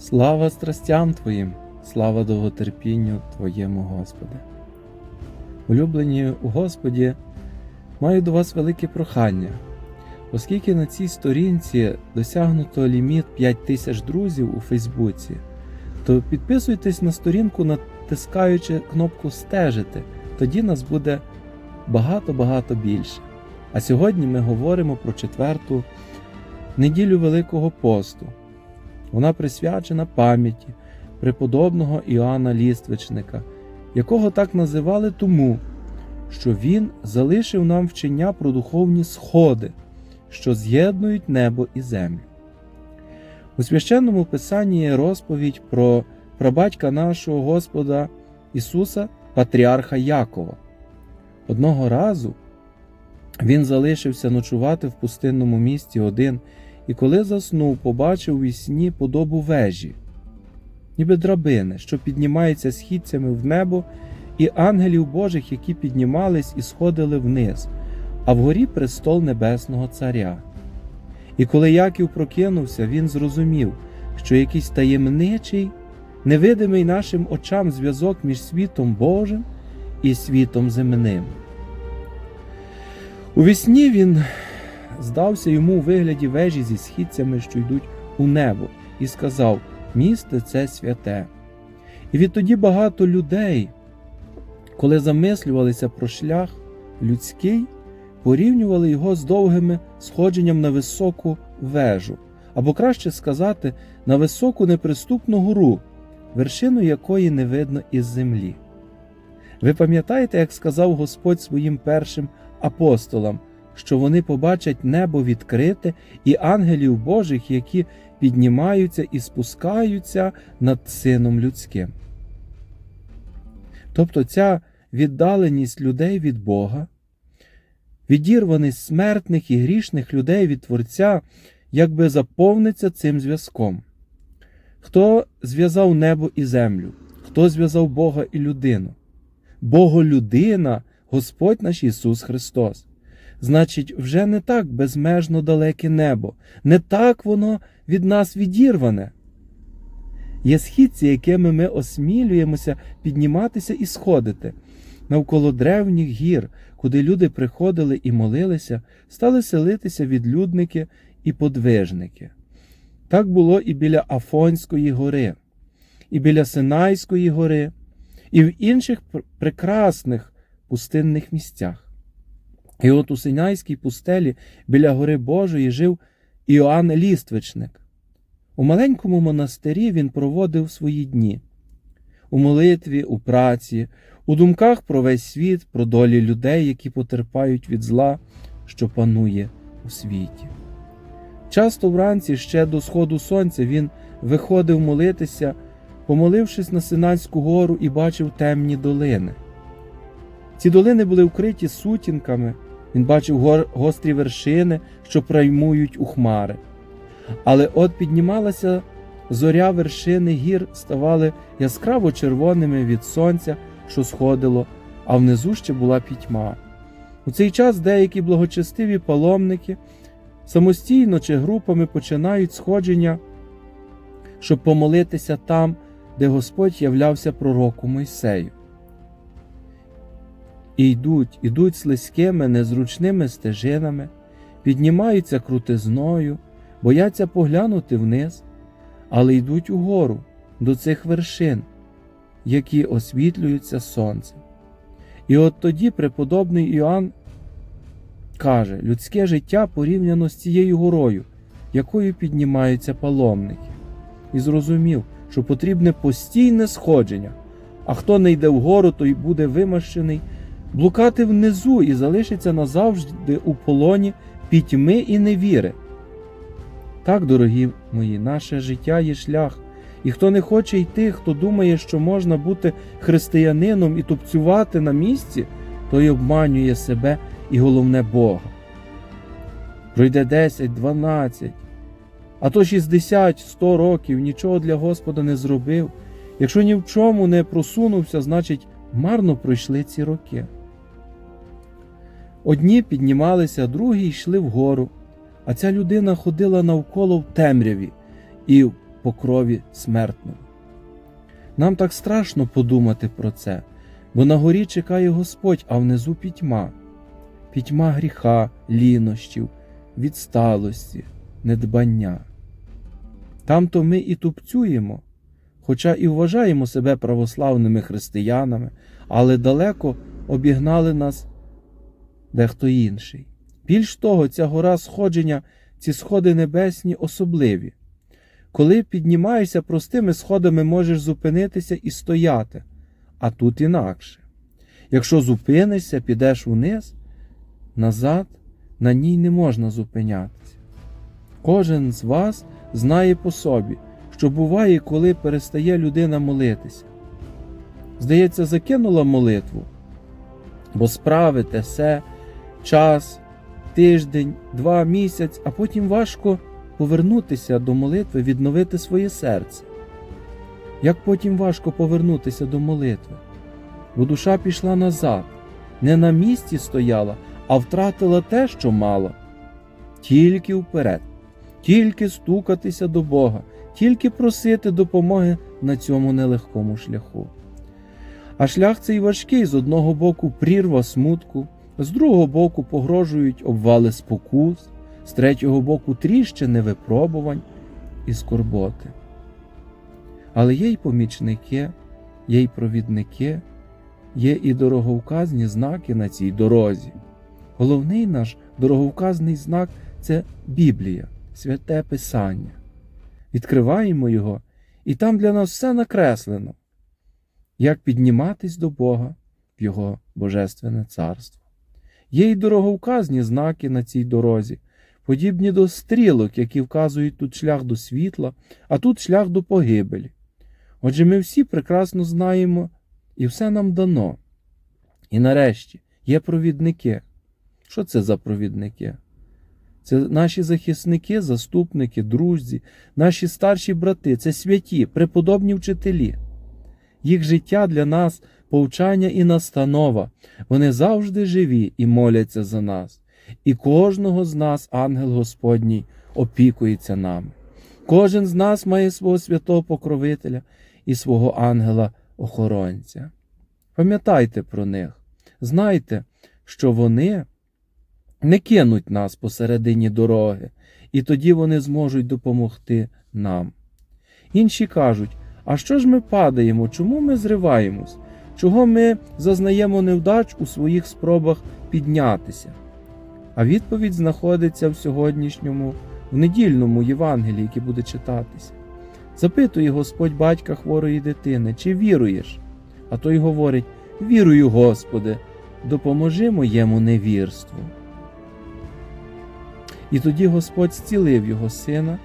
Слава страстям Твоїм, слава довготерпінню Твоєму, Господи. Улюблені у Господі, маю до вас велике прохання, оскільки на цій сторінці досягнуто ліміт 5 тисяч друзів у Фейсбуці, то підписуйтесь на сторінку, натискаючи кнопку Стежити, тоді нас буде багато-багато більше. А сьогодні ми говоримо про четверту неділю Великого посту. Вона присвячена пам'яті преподобного Іоанна Ліствичника, якого так називали тому, що він залишив нам вчення про духовні сходи, що з'єднують небо і землю. У священному писанні є розповідь про прабатька нашого Господа Ісуса, Патріарха Якова. Одного разу він залишився ночувати в пустинному місті один і коли заснув, побачив у сні подобу вежі, ніби драбини, що піднімаються східцями в небо, і ангелів Божих, які піднімались і сходили вниз, а вгорі престол Небесного Царя. І коли Яків прокинувся, він зрозумів, що якийсь таємничий, невидимий нашим очам зв'язок між світом Божим і світом земним. У вісні він здався йому у вигляді вежі зі східцями, що йдуть у небо, і сказав: Місце це святе. І відтоді багато людей, коли замислювалися про шлях людський, порівнювали його з довгими сходженням на високу вежу, або краще сказати, на високу неприступну гору, вершину якої не видно із землі. Ви пам'ятаєте, як сказав Господь своїм першим апостолам, що вони побачать небо відкрите і ангелів Божих, які піднімаються і спускаються над Сином людським. Тобто ця віддаленість людей від Бога, відірваність смертних і грішних людей від Творця, якби заповниться цим зв'язком. Хто зв'язав небо і землю, хто зв'язав Бога і людину? Боголюдина, Господь наш Ісус Христос. Значить, вже не так безмежно далеке небо, не так воно від нас відірване. Є східці, якими ми осмілюємося підніматися і сходити. Навколо древніх гір, куди люди приходили і молилися, стали селитися відлюдники і подвижники. Так було і біля Афонської гори, і біля Синайської гори, і в інших прекрасних пустинних місцях. І от у Синайській пустелі біля гори Божої жив Іоанн Ліствичник. У маленькому монастирі він проводив свої дні у молитві, у праці, у думках про весь світ, про долі людей, які потерпають від зла, що панує у світі. Часто вранці ще до сходу сонця він виходив молитися, помолившись на Синайську гору і бачив темні долини. Ці долини були вкриті сутінками. Він бачив гострі вершини, що праймують у хмари. Але от піднімалася зоря вершини гір, ставали яскраво червоними від сонця, що сходило, а внизу ще була пітьма. У цей час деякі благочестиві паломники самостійно чи групами починають сходження, щоб помолитися там, де Господь являвся пророку Мойсею. І йдуть, ідуть слизькими, незручними стежинами, піднімаються крутизною, бояться поглянути вниз, але йдуть угору до цих вершин, які освітлюються сонцем. І от тоді преподобний Іоанн каже, людське життя порівняно з цією горою, якою піднімаються паломники, і зрозумів, що потрібне постійне сходження, а хто не йде вгору, той буде вимащений блукати внизу і залишиться назавжди у полоні пітьми і невіри. Так, дорогі мої, наше життя є шлях, і хто не хоче йти, хто думає, що можна бути християнином і тупцювати на місці, той обманює себе і головне Бога. Пройде 10, 12, а то 60, 100 років нічого для Господа не зробив. Якщо ні в чому не просунувся, значить марно пройшли ці роки. Одні піднімалися, другі йшли вгору, а ця людина ходила навколо в темряві і покрові смертному. Нам так страшно подумати про це, бо на горі чекає Господь, а внизу пітьма, пітьма гріха, лінощів, відсталості, недбання. Там то ми і тупцюємо, хоча і вважаємо себе православними християнами, але далеко обігнали нас дехто інший. Більш того, ця гора сходження, ці сходи небесні особливі. Коли піднімаєшся простими сходами, можеш зупинитися і стояти, а тут інакше. Якщо зупинишся, підеш вниз, назад на ній не можна зупинятися. Кожен з вас знає по собі, що буває, коли перестає людина молитися. Здається, закинула молитву, бо справи те все, час, тиждень, два місяць, а потім важко повернутися до молитви, відновити своє серце. Як потім важко повернутися до молитви, бо душа пішла назад, не на місці стояла, а втратила те, що мала, тільки вперед, тільки стукатися до Бога, тільки просити допомоги на цьому нелегкому шляху. А шлях цей важкий з одного боку прірва смутку, з другого боку погрожують обвали спокус, з третього боку тріщини випробувань і скорботи. Але є й помічники, є й провідники, є і дороговказні знаки на цій дорозі. Головний наш дороговказний знак це Біблія, святе Писання. Відкриваємо його, і там для нас все накреслено, як підніматись до Бога в Його Божественне Царство. Є й дороговказні знаки на цій дорозі, подібні до стрілок, які вказують тут шлях до світла, а тут шлях до погибелі. Отже, ми всі прекрасно знаємо, і все нам дано. І нарешті є провідники. Що це за провідники? Це наші захисники, заступники, друзі, наші старші брати, це святі, преподобні вчителі. Їх життя для нас повчання і настанова. Вони завжди живі і моляться за нас. І кожного з нас ангел Господній опікується нами. Кожен з нас має свого святого покровителя і свого ангела-охоронця. Пам'ятайте про них, знайте, що вони не кинуть нас посередині дороги, і тоді вони зможуть допомогти нам. Інші кажуть, а що ж ми падаємо, чому ми зриваємось? Чого ми зазнаємо невдач у своїх спробах піднятися? А відповідь знаходиться в сьогоднішньому, в недільному Євангелії, яке буде читатися. Запитує Господь батька хворої дитини, чи віруєш? А той говорить: Вірую, Господи, допоможи моєму невірству. І тоді Господь зцілив його сина,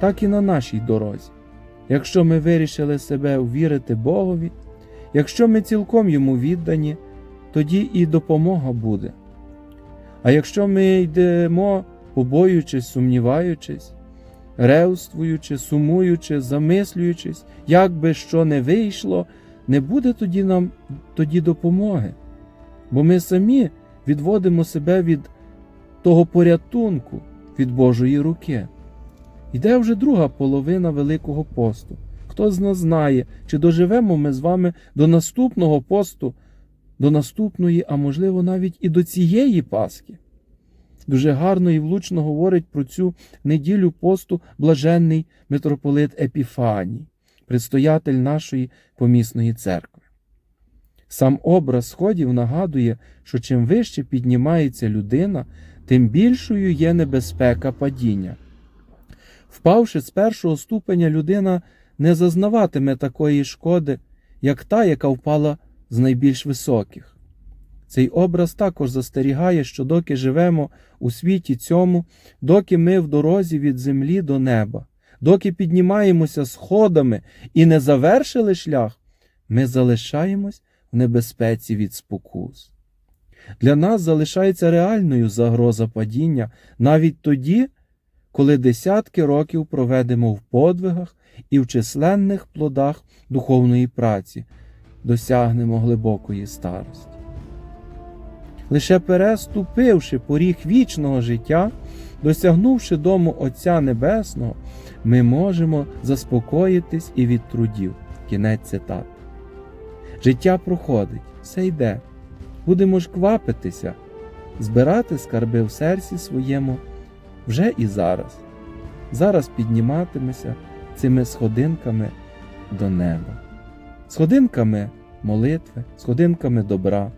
так і на нашій дорозі. Якщо ми вирішили себе ввірити Богові, якщо ми цілком йому віддані, тоді і допомога буде. А якщо ми йдемо, побоюючись, сумніваючись, ревствуючи, сумуючи, замислюючись, як би що не вийшло, не буде тоді нам тоді допомоги. Бо ми самі відводимо себе від того порятунку, від Божої руки. Йде вже друга половина Великого посту. Хто з нас знає, чи доживемо ми з вами до наступного посту, до наступної, а можливо, навіть і до цієї Пасхи. Дуже гарно і влучно говорить про цю неділю посту блаженний митрополит Епіфаній, предстоятель нашої помісної церкви. Сам образ сходів нагадує, що чим вище піднімається людина, тим більшою є небезпека падіння. Впавши з першого ступеня, людина не зазнаватиме такої шкоди, як та, яка впала з найбільш високих. Цей образ також застерігає, що доки живемо у світі цьому, доки ми в дорозі від землі до неба, доки піднімаємося сходами і не завершили шлях, ми залишаємось в небезпеці від спокус. Для нас залишається реальною загроза падіння навіть тоді, коли десятки років проведемо в подвигах і в численних плодах духовної праці, досягнемо глибокої старості. Лише переступивши поріг вічного життя, Досягнувши дому Отця Небесного, ми можемо заспокоїтись і від трудів. Кінець цитат. Життя проходить, все йде. Будемо ж квапитися, збирати скарби в серці своєму вже і зараз. Зараз підніматимеся цими сходинками до неба, сходинками молитви, сходинками добра,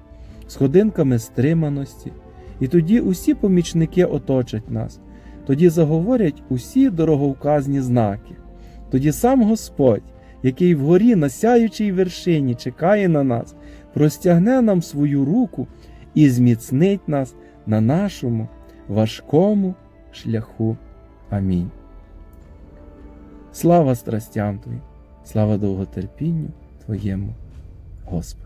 сходинками стриманості. І тоді усі помічники оточать нас, тоді заговорять усі дороговказні знаки. Тоді сам Господь, який вгорі на сяючій вершині чекає на нас, простягне нам свою руку і зміцнить нас на нашому важкому шляху. Амінь. Слава страстям Твоїм, слава довготерпінню Твоєму, Господи.